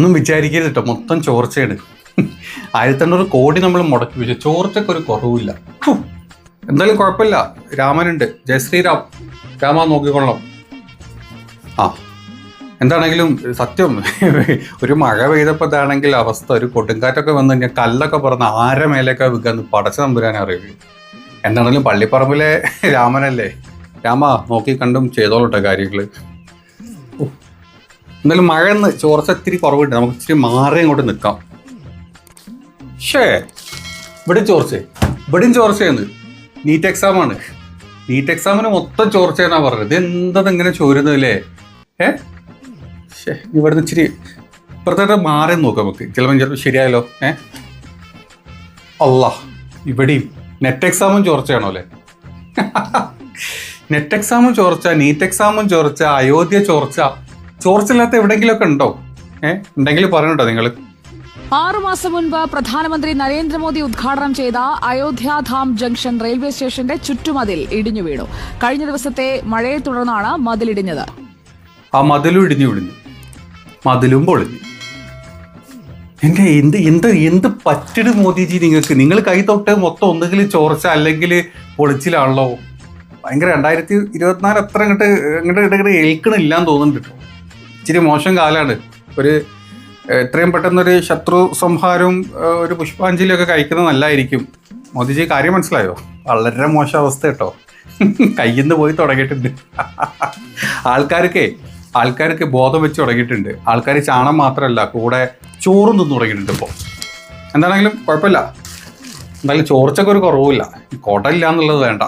ഒന്നും വിചാരിക്കരുത് കേട്ടോ മൊത്തം ചോർച്ചയാണ്. ആയിരത്തെണ്ണൂറ് കോടി നമ്മൾ മുടക്കി വെച്ചു. ചോർച്ചയ്ക്ക് ഒരു കുറവില്ല എന്തായാലും കുഴപ്പമില്ല. രാമനുണ്ട്. ജയശ്രീരാം രാമ നോക്കിക്കൊള്ളാം ആ. എന്താണെങ്കിലും സത്യം. ഒരു മഴ പെയ്തപ്പോൾ ഇതാണെങ്കിൽ അവസ്ഥ ഒരു കൊടുങ്കാറ്റൊക്കെ വന്നു കഴിഞ്ഞാൽ കല്ലൊക്കെ പറഞ്ഞ് ആരെ മേലെയൊക്കെ വിൽക്കാന്ന് പടച്ച നമ്പുരാൻ അറിയുള്ളൂ. എന്താണെങ്കിലും പള്ളിപ്പറമ്പിലെ രാമനല്ലേ? രാമ നോക്കി കണ്ടും ചെയ്തോളട്ടെ കാര്യങ്ങൾ എന്നാലും മഴ എന്ന് ചോർച്ച ഇത്തിരി കുറവുണ്ട്. നമുക്ക് ഇച്ചിരി മാറി അങ്ങോട്ട് നിൽക്കാം ഷേ ഇവിടെയും ചോർച്ച. ഇവിടെയും ചോർച്ചയാണ് നീറ്റ് എക്സാമാണ് നീറ്റ് എക്സാമിന് മൊത്തം ചോർച്ചയെന്നാ പറഞ്ഞത്. ഇത് എന്താ ഇങ്ങനെ ചോരുന്നതല്ലേ ഏ? ഷേ ഇവിടുന്ന് ഇച്ചിരി ഇപ്പുറത്തോട്ട് മാറി നോക്കാം നമുക്ക്. ചിലപ്പോൾ ചിലപ്പോൾ ശരിയായല്ലോ. ഏ? അല്ല ഇവിടെയും നെറ്റ് എക്സാമും ചോർച്ചയാണോ അല്ലേ നെറ്റ് എക്സാമും ചോർച്ച നീറ്റ് എക്സാമും ചോർച്ച അയോധ്യ ചോർച്ച ചോർച്ചയില്ലാത്ത എവിടെയെങ്കിലുമൊക്കെ ഉണ്ടോ? ഏഹ് ഉണ്ടെങ്കിൽ പറഞ്ഞോട്ടോ നിങ്ങൾ ആറുമാസം മുൻപ് പ്രധാനമന്ത്രി നരേന്ദ്രമോദി ഉദ്ഘാടനം ചെയ്ത അയോധ്യാധാം ജംഗ്ഷൻ റെയിൽവേ സ്റ്റേഷന്റെ ചുറ്റുമതിൽ ഇടിഞ്ഞു വീണു. കഴിഞ്ഞ ദിവസത്തെ മഴയെ തുടർന്നാണ് മതിലിടിഞ്ഞത്. ആ മതിലും ഇടിഞ്ഞു വിടിഞ്ഞു മതിലും പൊളിഞ്ഞു. എന്റെ എന്ത് എന്ത് എന്ത് പറ്റിട് മോദിജി നിങ്ങൾക്ക്? നിങ്ങൾ കൈ തൊട്ട് മൊത്തം ഒന്നുകിൽ ചോർച്ച അല്ലെങ്കിൽ പൊളിച്ചിലാണല്ലോ. ഭയങ്കര രണ്ടായിരത്തി ഇരുപത്തിനാല് അത്ര അങ്ങോട്ട് അങ്ങോട്ട് ഇടയ്ക്കിടെ ഏൽക്കണില്ലാന്ന് തോന്നുന്നുണ്ട് കേട്ടോ ഇച്ചിരി മോശം കാലാണ്. ഒരു എത്രയും പെട്ടെന്നൊരു ശത്രു സംഹാരവും ഒരു പുഷ്പാഞ്ജലിയൊക്കെ കഴിക്കുന്നത് നല്ലതായിരിക്കും മോദിജി കാര്യം മനസ്സിലായോ? വളരെ മോശം അവസ്ഥ കേട്ടോ. കയ്യിൽ നിന്ന് പോയി തുടങ്ങിയിട്ടുണ്ട്. ആൾക്കാർക്ക് ആൾക്കാർക്ക് ബോധം വെച്ച് തുടങ്ങിയിട്ടുണ്ട്. ആൾക്കാർ ചാണം മാത്രമല്ല കൂടെ ചോറും തിന്നു തുടങ്ങിയിട്ടുണ്ട് ഇപ്പോൾ എന്താണെങ്കിലും കുഴപ്പമില്ല. എന്തായാലും ചോർച്ചക്കൊരു കുറവുമില്ല. കോട്ട എന്നുള്ളത് വേണ്ട.